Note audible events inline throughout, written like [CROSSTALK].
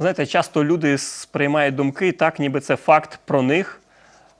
Знаєте, часто люди сприймають думки так, ніби це факт про них,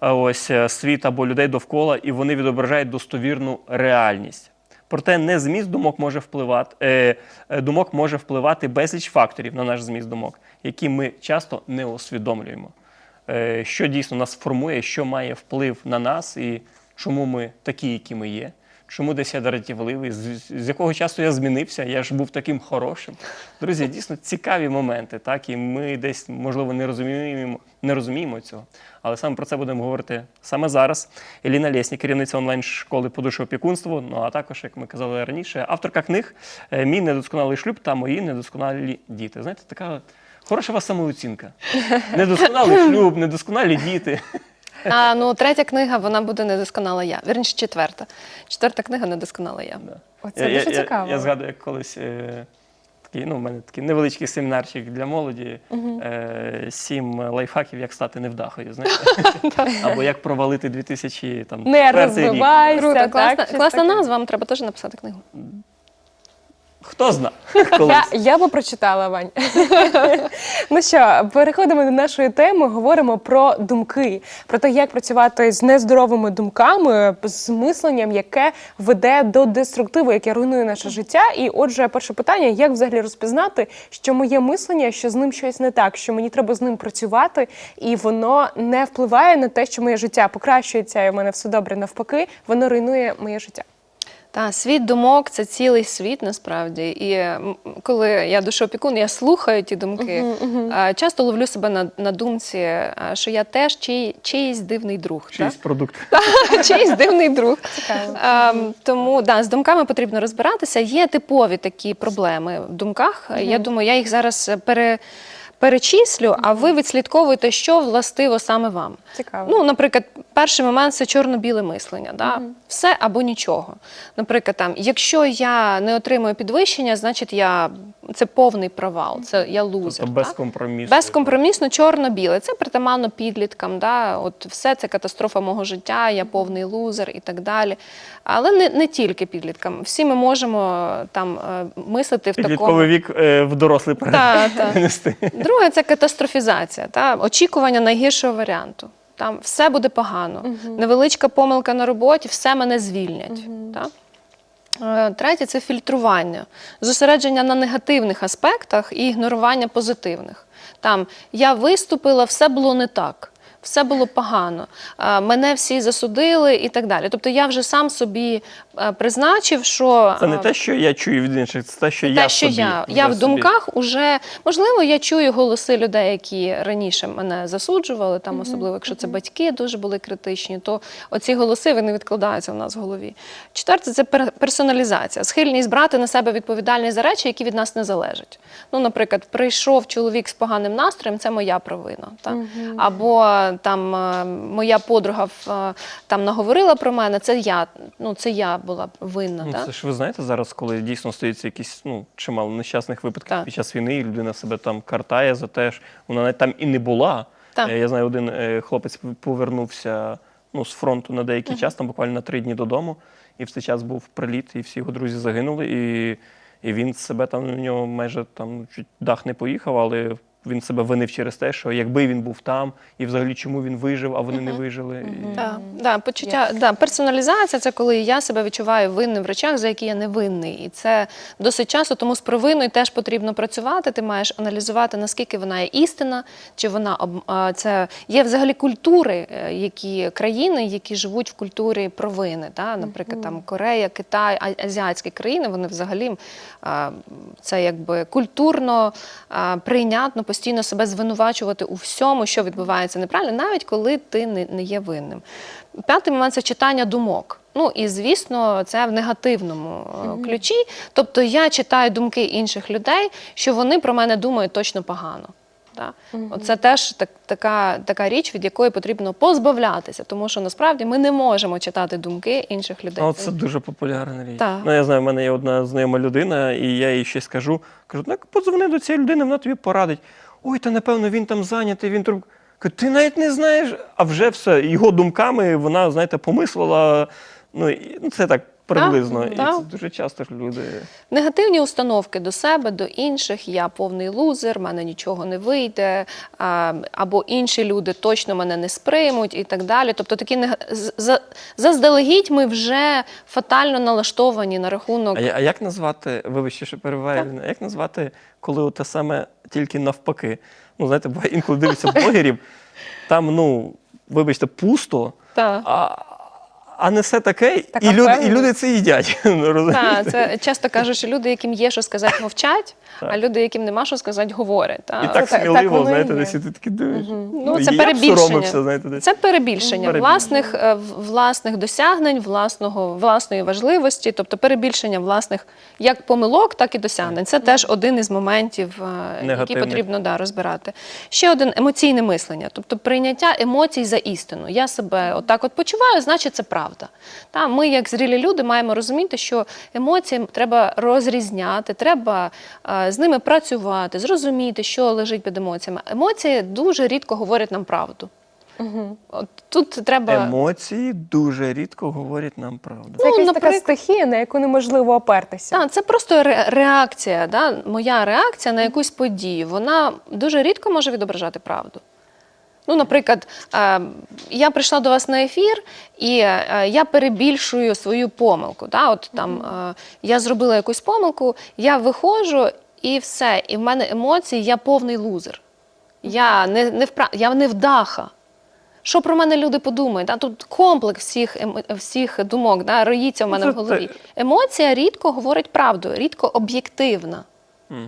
ось е, світ або людей довкола, і вони відображають достовірну реальність. Проте не зміст думок може впливати, е, е, думок може впливати безліч факторів на наш зміст думок, які ми часто не усвідомлюємо. Що дійсно нас формує, що має вплив на нас і чому ми такі, які ми є. Чому десь я дратівливий, з, з якого часу я змінився, я ж був таким хорошим. Друзі, дійсно цікаві моменти, так, і ми десь, можливо, не розуміємо, не розуміємо цього. Але саме про це будемо говорити саме зараз. Еліна Лєснік, керівниця онлайн-школи по опікунству, ну а також, як ми казали раніше, авторка книг «Е, Мій недосконалий шлюб та мої недосконалі діти. Знаєте, така хороша у вас самооцінка. [LAUGHS] Недосконалий шлюб, недосконалі діти. А ну третя книга вона буде недосконала я. Вірніше, четверта. Четверта книга недосконала я. Оце дуже я, цікаво. Я, я згадую, як колись е, такий, ну, у мене такий невеличкий семінарчик для молоді. Е, сім лайфхаків, як стати невдахою, знаєте? [LAUGHS] Або як провалити 2000 там, Не рік. розвивайся. Круто, так, класна, щось класна таке. назва, вам треба теж написати книгу. Хто зна? [LAUGHS] Я, Колись. я би прочитала, Вань. [LAUGHS] ну що, переходимо до нашої теми. Говоримо про думки, про те, як працювати з нездоровими думками, з мисленням, яке веде до деструктиву, яке руйнує наше життя. І отже, перше питання: як взагалі розпізнати, що моє мислення, що з ним щось не так, що мені треба з ним працювати, і воно не впливає на те, що моє життя покращується, і в мене все добре навпаки, воно руйнує моє життя. Та світ думок це цілий світ насправді. І коли я душоопікун, я слухаю ті думки. а, Часто ловлю себе на, на думці, що я теж чий, чийсь дивний друг. Чийсь так? продукт. [LAUGHS] Чийсь дивний друг. Цікаво. Ем, тому да, з думками потрібно розбиратися. Є типові такі проблеми в думках. Я думаю, я їх зараз пере, перечислю, а ви відслідковуєте, що властиво саме вам. Цікаво. Ну, наприклад, перший момент це чорно-біле мислення. Да? Все або нічого. Наприклад, там, якщо я не отримую підвищення, значить я це повний провал, це я лузер. Тобто без так? компромісу. Безкомпромісно чорно-біле. Це притаманно підліткам. Да? От все це катастрофа мого життя, я повний лузер і так далі. Але не, не тільки підліткам. Всі ми можемо там е, мислити в такому. Підлітковий вік е, в дорослий Та, та. Друге це катастрофізація, та? очікування найгіршого варіанту. Там все буде погано. Невеличка помилка на роботі, все мене звільнять. Та? Е, Третє це фільтрування, зосередження на негативних аспектах і ігнорування позитивних. Там я виступила, все було не так. Все було погано, е, мене всі засудили і так далі. Тобто я вже сам собі е, призначив, що Це не е, те, що я чую від інших, це те, що те, я що собі. я, я в собі. думках уже можливо, я чую голоси людей, які раніше мене засуджували, там особливо якщо це батьки дуже були критичні, то оці голоси вони відкладаються в нас в голові. Четверте це персоналізація, схильність брати на себе відповідальність за речі, які від нас не залежать. Ну, наприклад, прийшов чоловік з поганим настроєм, це моя провина. Так? Або там е, моя подруга там наговорила про мене, це я. Ну, це я була винна. Ну, так? це ж ви знаєте зараз, коли дійсно стаються якісь ну, чимало нещасних випадків Так. під час війни, і людина себе там картає за те, що вона навіть там і не була. Так. Е, Я знаю, один е, хлопець повернувся ну, з фронту на деякий час, там буквально на три дні додому, і в цей час був приліт, і всі його друзі загинули. І, і він себе там у нього майже там чуть дах не поїхав, але він себе винив через те, що якби він був там, і взагалі чому він вижив, а вони не вижили. І- Так, да, почуття, да, персоналізація це коли я себе відчуваю винним в речах, за які я не винний. І це досить часто, тому з провиною теж потрібно працювати. Ти маєш аналізувати, наскільки вона є істина, чи вона об- а, це є взагалі культури, е, які країни, які живуть в культурі провини. Да? Наприклад, там Корея, Китай, а- азіатські країни, вони взагалі а, це якби культурно а, прийнятно постійно себе звинувачувати у всьому, що відбувається неправильно, навіть коли ти не, не є винним. П'ятий момент це читання думок. Ну і звісно, це в негативному е, ключі. Тобто я читаю думки інших людей, що вони про мене думають точно погано. Да? Оце теж так, така, така річ, від якої потрібно позбавлятися, тому що насправді ми не можемо читати думки інших людей. Ну, це дуже популярна річ. Так. Ну, я знаю, в мене є одна знайома людина, і я їй щось кажу. Кажу, ну, подзвони до цієї людини, вона тобі порадить. Ой, та напевно він там зайнятий, він труб. Кажу, ти навіть не знаєш, а вже все. Його думками вона, знаєте, помислила. Ну, ну це так приблизно. Так, і так. це дуже часто ж люди. Негативні установки до себе, до інших. Я повний лузер, в мене нічого не вийде, або інші люди точно мене не сприймуть і так далі. Тобто такі за- заздалегідь ми вже фатально налаштовані на рахунок. А, а як назвати, вибачте, що перебиваю, як назвати, коли те саме тільки навпаки? Ну, знаєте, бо інколи дивлюся блогерів, там, ну, вибачте, пусто, Та. а, а не все таке, Така і люди, і впевненість. люди це їдять. [LAUGHS] Ну, розумієте? Це часто кажуть, що люди, яким є що сказати, мовчать, Так. а люди, яким нема що сказати, говорять. Та. І так так- сміливо, воно і знаєте, є. десь і ти такі дивиш. Ну, це і я б перебільшення. соромився, знаєте, десь. Це перебільшення Перебільшення. власних, е, в- власних досягнень, власного, власної важливості, тобто перебільшення власних як помилок, так і досягнень. Це теж один із моментів, е, Негативних. потрібно да, розбирати. Ще один емоційне мислення, тобто прийняття емоцій за істину. Я себе отак от почуваю, значить це правда. Та, ми, як зрілі люди, маємо розуміти, що емоції треба розрізняти, треба е, з ними працювати, зрозуміти, що лежить під емоціями. Емоції дуже рідко говорять нам правду. От тут треба Емоції дуже рідко говорять нам правду. Це якась така стихія, на яку неможливо опертися. Так, це просто ре- реакція, да? моя реакція на якусь подію. Вона дуже рідко може відображати правду. Ну, наприклад, е, я прийшла до вас на ефір, і е, я перебільшую свою помилку. Да? От там е, я зробила якусь помилку, я виходжу і все. І в мене емоції, я повний лузер. Я не, не, впра... я не вдаха. Що про мене люди подумають? Да? Тут комплекс всіх, ем- всіх думок да? роїться в мене в голові. Емоція рідко говорить правду, рідко об'єктивна.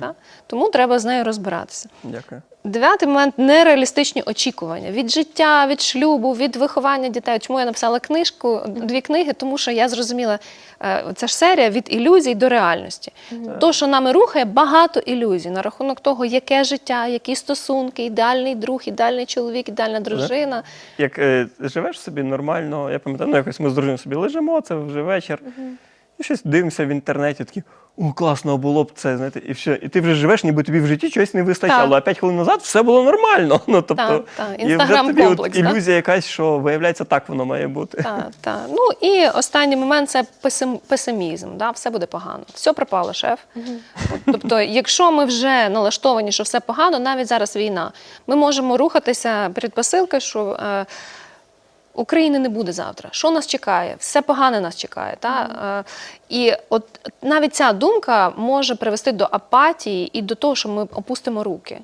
Та? Тому треба з нею розбиратися. Дякую. Дев'ятий момент нереалістичні очікування від життя, від шлюбу, від виховання дітей. Чому я написала книжку, дві книги? Тому що я зрозуміла, е, це ж серія від ілюзій до реальності. То, що нами рухає, багато ілюзій на рахунок того, яке життя, які стосунки, ідеальний друг, ідеальний чоловік, ідеальна дружина. Як е, живеш собі нормально, я пам'ятаю, ну якось ми з дружиною собі лежимо, це вже вечір. І щось дивимося в інтернеті, такі, о, класно було б це, знаєте, і все. І ти вже живеш, ніби тобі в житті чогось не вистачало. Так. А п'ять хвилин назад все було нормально. [LAUGHS] Ну, тобто, Так, так. і вже тобі от ілюзія якась, що виявляється, так воно має бути. Так, так. Ну і останній момент це песим- песимізм. Да? Все буде погано. Все пропало, шеф. От, Тобто, якщо ми вже налаштовані, що все погано, навіть зараз війна, ми можемо рухатися перед посилкою, що. Е, України не буде завтра. Що нас чекає? Все погане нас чекає. Та? Е, і от навіть ця думка може привести до апатії і до того, що ми опустимо руки.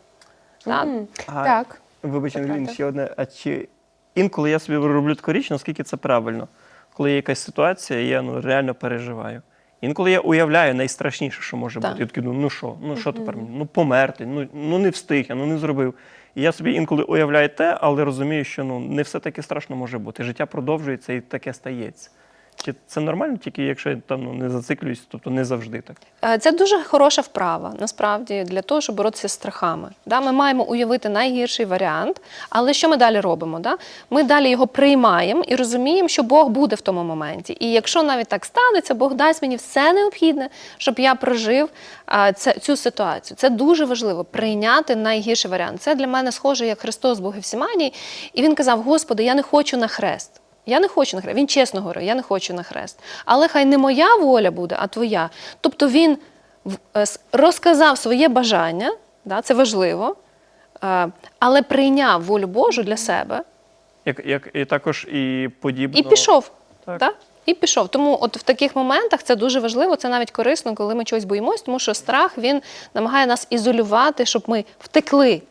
Та? А, Так. Вибач, Це ще одне. А чи інколи я собі роблю таку річ, наскільки це правильно, коли є якась ситуація, я ну, реально переживаю. Інколи я уявляю найстрашніше, що може Так. бути. Я такий думаю, ну що, ну що тепер мені? Ну померти, ну, ну не встиг, я ну не зробив. І я собі інколи уявляю те, але розумію, що ну не все таке страшно може бути. Життя продовжується і таке стається. Це нормально, тільки якщо я там ну, не зациклююсь, тобто не завжди так. Е, Це дуже хороша вправа, насправді, для того, щоб боротися з страхами. Да? Ми маємо уявити найгірший варіант, але що ми далі робимо? Да? Ми далі його приймаємо і розуміємо, що Бог буде в тому моменті. І якщо навіть так станеться, Бог дасть мені все необхідне, щоб я прожив а, це, цю ситуацію. Це дуже важливо прийняти найгірший варіант. Це для мене схоже, як Христос був Гефсіманії, і він казав: Господи, я не хочу на хрест. Я не хочу на хрест. Він чесно говорив, я не хочу на хрест. Але хай не моя воля буде, а твоя. Тобто він е, розказав своє бажання, да, це важливо, е, але прийняв волю Божу для себе Як, як і також і подібно. і пішов. Так. Да? І пішов. Тому от в таких моментах це дуже важливо, це навіть корисно, коли ми чогось боїмось, тому що страх він намагає нас ізолювати, щоб ми втекли.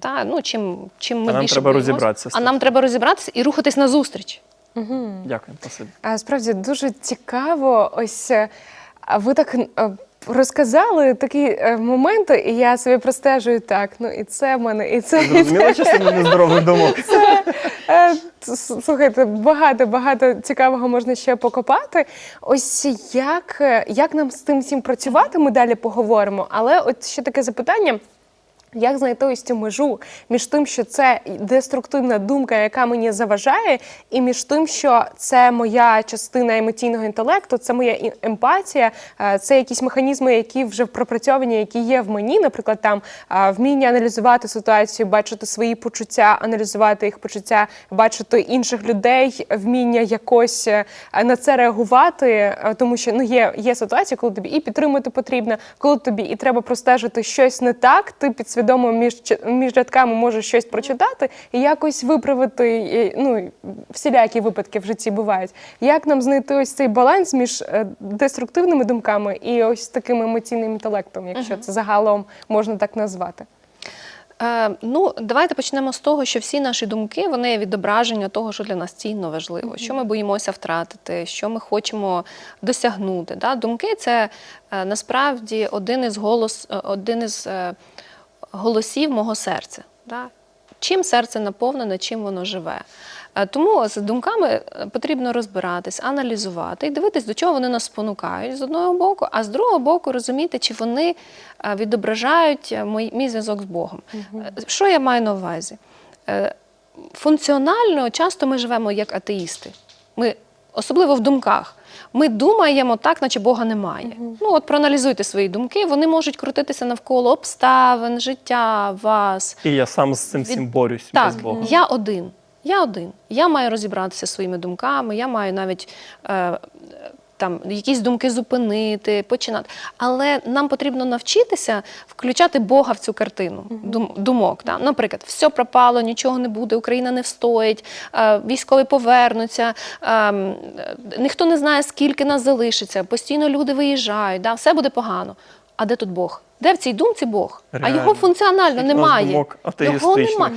Та? Ну, чим, чим ми А нам треба боїмось. розібратися А нам треба розібратися і рухатись назустріч. Дякую, спасибі. А справді дуже цікаво. Ось е, ви так е, розказали такі е, моменти, і я собі простежую так. Ну і це в мене, і це, і [LAUGHS] це. Зрозуміла частина думок. Е, с- Слухайте, багато багато цікавого можна ще покопати. Ось як, як нам з тим всім працювати, ми далі поговоримо. Але от ще таке запитання. Як знайти ось цю межу між тим, що це деструктивна думка, яка мені заважає, і між тим, що це моя частина емоційного інтелекту, це моя емпатія, е, це якісь механізми, які вже пропрацьовані, які є в мені, наприклад, там е, вміння аналізувати ситуацію, бачити свої почуття, аналізувати їх почуття, бачити інших людей, вміння якось е, на це реагувати, тому що ну є, є ситуації, коли тобі і підтримати потрібно, коли тобі і треба простежити щось не так, ти підсвідомо між між рядками можеш щось прочитати і якось виправити. і, Ну всілякі випадки в житті бувають. Як нам знайти ось цей баланс між е, деструктивними думками і ось таким емоційним інтелектом, якщо це загалом можна так назвати? Е, ну, давайте почнемо з того, що всі наші думки вони є відображення того, що для нас цінно важливо, що ми боїмося втратити, що ми хочемо досягнути. Да? Думки це е, насправді один із голос, один із голосів мого серця. Да? Чим серце наповнене, чим воно живе. Е, Тому з думками е, потрібно розбиратись, аналізувати і дивитись, до чого вони нас спонукають з одного боку, а з другого боку розуміти, чи вони е, відображають мій, мій зв'язок з Богом. Е, Що я маю на увазі? Функціонально часто ми живемо як атеїсти. Ми, особливо в думках. Ми думаємо так, наче Бога немає. Ну, от проаналізуйте свої думки, вони можуть крутитися навколо обставин, життя, вас. І я сам з цим Від- всім борюсь Так, без Бога. я один. Я один. Я маю розібратися своїми думками, я маю навіть е, там якісь думки зупинити, починати. Але нам потрібно навчитися включати Бога в цю картину дум, думок. Та? Наприклад, все пропало, нічого не буде, Україна не встоїть, військові повернуться, ніхто не знає, скільки нас залишиться, постійно люди виїжджають, да? все буде погано. А де тут Бог? Де в цій думці Бог? А його функціонально Світ немає. думок Його немає.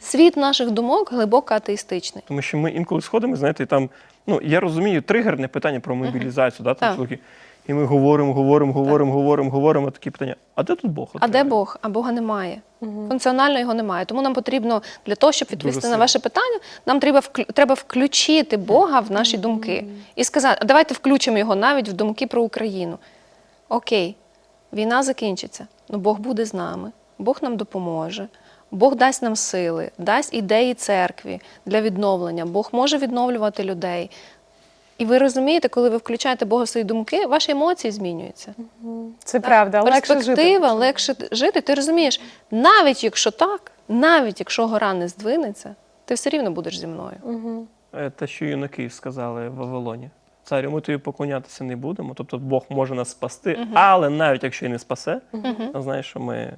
Світ наших думок глибоко атеїстичний. Тому що ми інколи сходимо, знаєте, і там, ну я розумію, тригерне питання про мобілізацію, да, там Так. І ми говоримо, говоримо, говоримо, говоримо, говоримо такі питання. А де тут Бог? От А де реально? Бог? А Бога немає. Функціонально його немає. Тому нам потрібно для того, щоб відповісти на ваше питання, нам треба треба включити Бога в наші думки і сказати, давайте включимо його навіть в думки про Україну. Окей, війна закінчиться, але Бог буде з нами, Бог нам допоможе. Бог дасть нам сили, дасть ідеї церкві для відновлення. Бог може відновлювати людей. І ви розумієте, коли ви включаєте Бога в свої думки, ваші емоції змінюються. Це правда, легше жити. перспектива, легше жити. Ти розумієш, навіть якщо так, навіть якщо гора не здвинеться, ти все рівно будеш зі мною. Е, Те, що юнаки сказали в Вавилоні. Царю, ми тобі поклонятися не будемо. Тобто Бог може нас спасти, але навіть якщо і не спасе, знаєш, що ми е,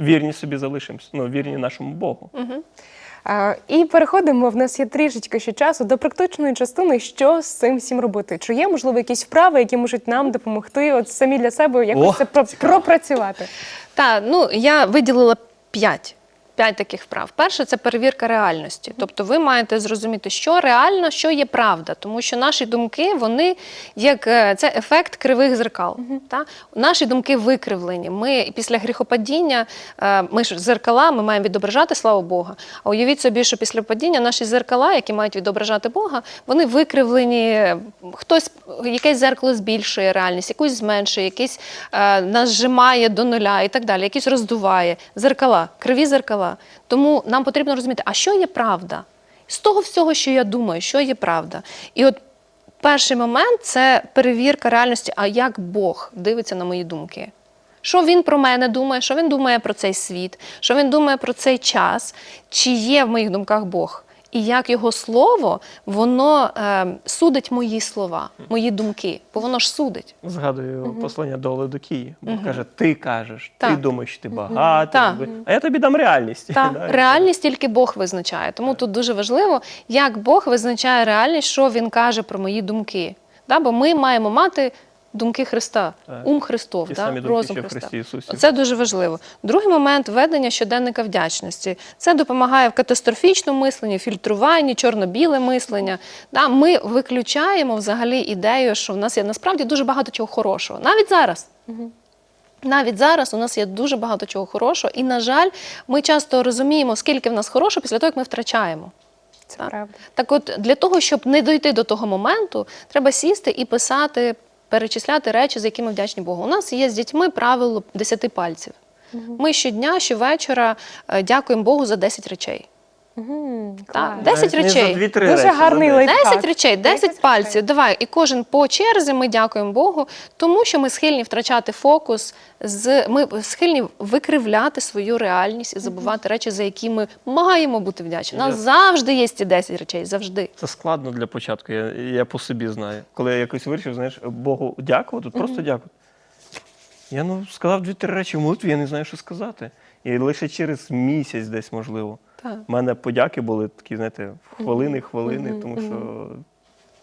вірні собі залишимося, ну, вірні нашому Богу. А, І переходимо. В нас є трішечки ще часу до практичної частини, що з цим всім робити. Чи є можливо якісь вправи, які можуть нам допомогти, от самі для себе якось О, це про- пропрацювати? Так, ну я виділила п'ять. П'ять таких вправ. Перше це перевірка реальності. Тобто ви маєте зрозуміти, що реально, що є правда. Тому що наші думки, вони як е, це ефект кривих зеркал. Та? Наші думки викривлені. Ми після гріхопадіння, е, ми ж зеркала, ми маємо відображати славу Бога. А уявіть собі, що після падіння наші зеркала, які мають відображати Бога, вони викривлені. Хтось якесь зеркало збільшує реальність, якусь зменшує, якийсь е, нас зжимає до нуля і так далі, якісь роздуває. Зеркала, криві зеркала. Тому нам потрібно розуміти, а що є правда? З того всього, що я думаю, що є правда. І от перший момент це перевірка реальності, а як Бог дивиться на мої думки. Що він про мене думає, що він думає про цей світ, що він думає про цей час, чи є в моїх думках Бог? І як його слово, воно е, судить мої слова, мої думки, бо воно ж судить. Згадую послання до Левдокії. Бог каже: ти кажеш, ти думаєш, що ти багатий, Так. а я тобі дам реальність. Так, [LAUGHS] Да, реальність тільки Бог визначає. Тому тут дуже важливо, як Бог визначає реальність, що він каже про мої думки. Да? Бо ми маємо мати думки Христа, ум Христов, да? розум Христа. Христі Це дуже важливо. Другий момент ведення щоденника вдячності. Це допомагає в катастрофічному мисленні, фільтруванні, чорно-біле мислення. Да? Ми виключаємо взагалі ідею, що в нас є насправді дуже багато чого хорошого. Навіть зараз. Навіть зараз у нас є дуже багато чого хорошого, і, на жаль, ми часто розуміємо, скільки в нас хорошого після того, як ми втрачаємо. Це Так. правда. Так от, для того, щоб не дойти до того моменту, треба сісти і писати, перечисляти речі, за які ми вдячні Богу. У нас є з дітьми правило 10 пальців. Ми щодня, щовечора е, дякуємо Богу за 10 речей. Так, клас. 10 Не за речей. дві-три Дуже речі, за гарний десять. лайфхак. 10 речей, 10 10 пальців. речей. Давай. І кожен по черзі ми дякуємо Богу, тому що ми схильні втрачати фокус, з ми схильні викривляти свою реальність і забувати речі, за які ми маємо бути вдячні. У нас Я- завжди є ті 10 речей, завжди. Це складно для початку, я, я по собі знаю. Коли я якось вирішив, знаєш, Богу дякувати, просто дякувати. Я ну, сказав дві-три речі в молитві, я не знаю, що сказати. І лише через місяць десь, можливо. У мене подяки були такі, знаєте, хвилини, хвилини, тому що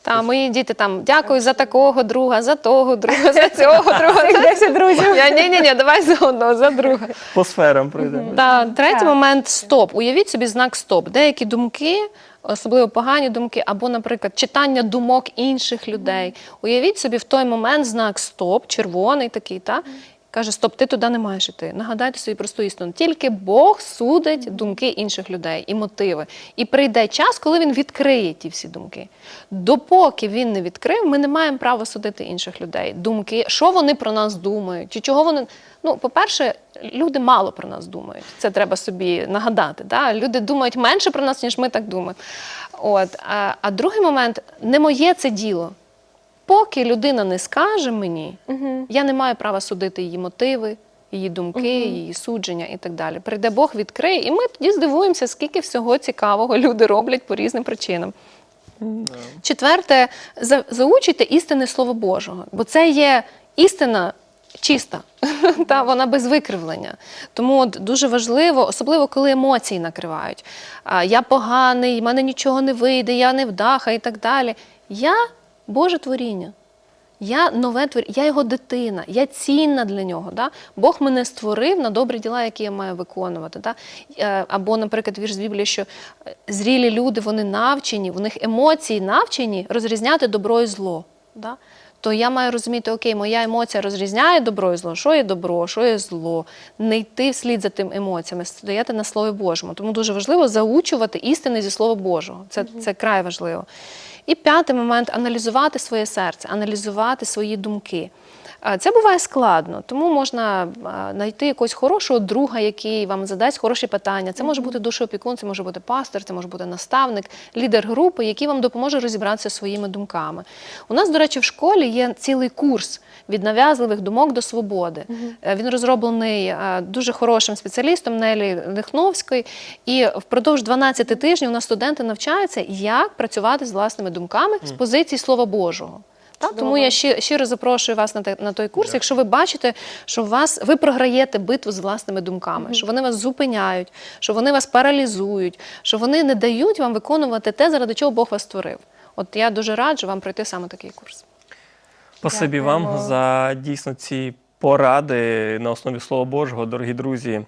Та мої діти там дякую за такого друга, за того друга, за [LAUGHS] цього друга. 10 друзів. Ні, ні, ні, давай за одного, за друга. по сферам пройдемо. Та третій момент стоп. Уявіть собі знак стоп. Деякі думки, особливо погані думки, або, наприклад, читання думок інших людей. Уявіть собі в той момент знак стоп, червоний такий, та каже: Стоп, ти туди не маєш іти. Нагадайте собі просту істину. Тільки Бог судить думки інших людей і мотиви. І прийде час, коли він відкриє ті всі думки. Допоки він не відкрив, ми не маємо права судити інших людей. Думки, що вони про нас думають, чи чого вони. Ну, по-перше, люди мало про нас думають. Це треба собі нагадати. Да? Люди думають менше про нас, ніж ми так думаємо. От. А, а другий момент не моє це діло. Поки людина не скаже мені, я не маю права судити її мотиви, її думки, її судження і так далі. Прийде Бог, відкриє, і ми тоді здивуємося, скільки всього цікавого люди роблять по різним причинам. Четверте, за- заучуйте істини Слова Божого, бо це є істина чиста, [LAUGHS] та вона без викривлення. Тому от дуже важливо, особливо коли емоції накривають. А, я поганий, в мене нічого не вийде, я не вдаха і так далі. Я Боже творіння. Я нове творіння, я його дитина, я цінна для нього. Да? Бог мене створив на добрі діла, які я маю виконувати. Да? Е, Або, наприклад, вірш з Біблії, що е, зрілі люди вони навчені, у них емоції навчені розрізняти добро і зло. Да? То я маю розуміти, окей, моя емоція розрізняє добро і зло, що є добро, що є зло, не йти вслід за тим емоціями, стояти на Слові Божому. Тому дуже важливо заучувати істини зі Слова Божого. Це, це край важливо. І п'ятий момент аналізувати своє серце, аналізувати свої думки. Це буває складно, тому можна знайти якогось хорошого друга, який вам задасть хороші питання. Це може бути душоопікун, це може бути пастор, це може бути наставник, лідер групи, який вам допоможе розібратися своїми думками. У нас, до речі, в школі є цілий курс від нав'язливих думок до свободи. Е, Він розроблений е, дуже хорошим спеціалістом Нелі Лихновською. І впродовж 12 тижнів у нас студенти навчаються, як працювати з власними думками з позиції Слова Божого. Так, тому я щи- щиро запрошую вас на, те- на той курс. Якщо ви бачите, що вас ви програєте битву з власними думками, що вони вас зупиняють, що вони вас паралізують, що вони не дають вам виконувати те, заради чого Бог вас створив. От я дуже раджу вам пройти саме такий курс. Спасибі вам за дійсно ці поради на основі Слова Божого, дорогі друзі.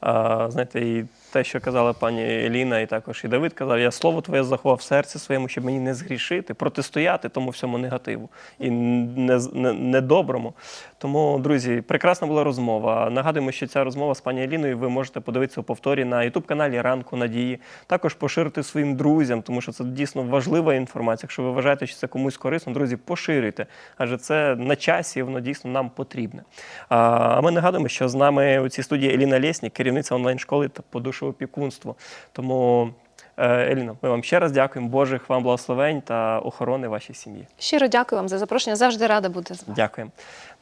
А, знаєте, і те, що казала пані Еліна, і також і Давид казав, я слово твоє заховав в серці своєму, щоб мені не згрішити, протистояти тому всьому негативу і не- не- недоброму. Тому, друзі, прекрасна була розмова. Нагадуємо, що ця розмова з пані Еліною ви можете подивитися у повторі на ютуб-каналі Ранку Надії. Також поширити своїм друзям, тому що це дійсно важлива інформація. Якщо ви вважаєте, що це комусь корисно, друзі, поширюйте, адже це на часі, воно дійсно нам потрібне. А ми нагадуємо, що з нами у цій студії Еліна Лєснік, керівниця онлайн-школи та по опікунство. Тому, Еліна, Еліно, ми вам ще раз дякуємо. Божих вам благословень та охорони вашій сім'ї. Щиро дякую вам за запрошення. Завжди рада бути з вами. Дякуємо.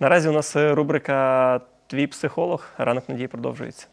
Наразі у нас е, рубрика Твій психолог. Ранок надії продовжується.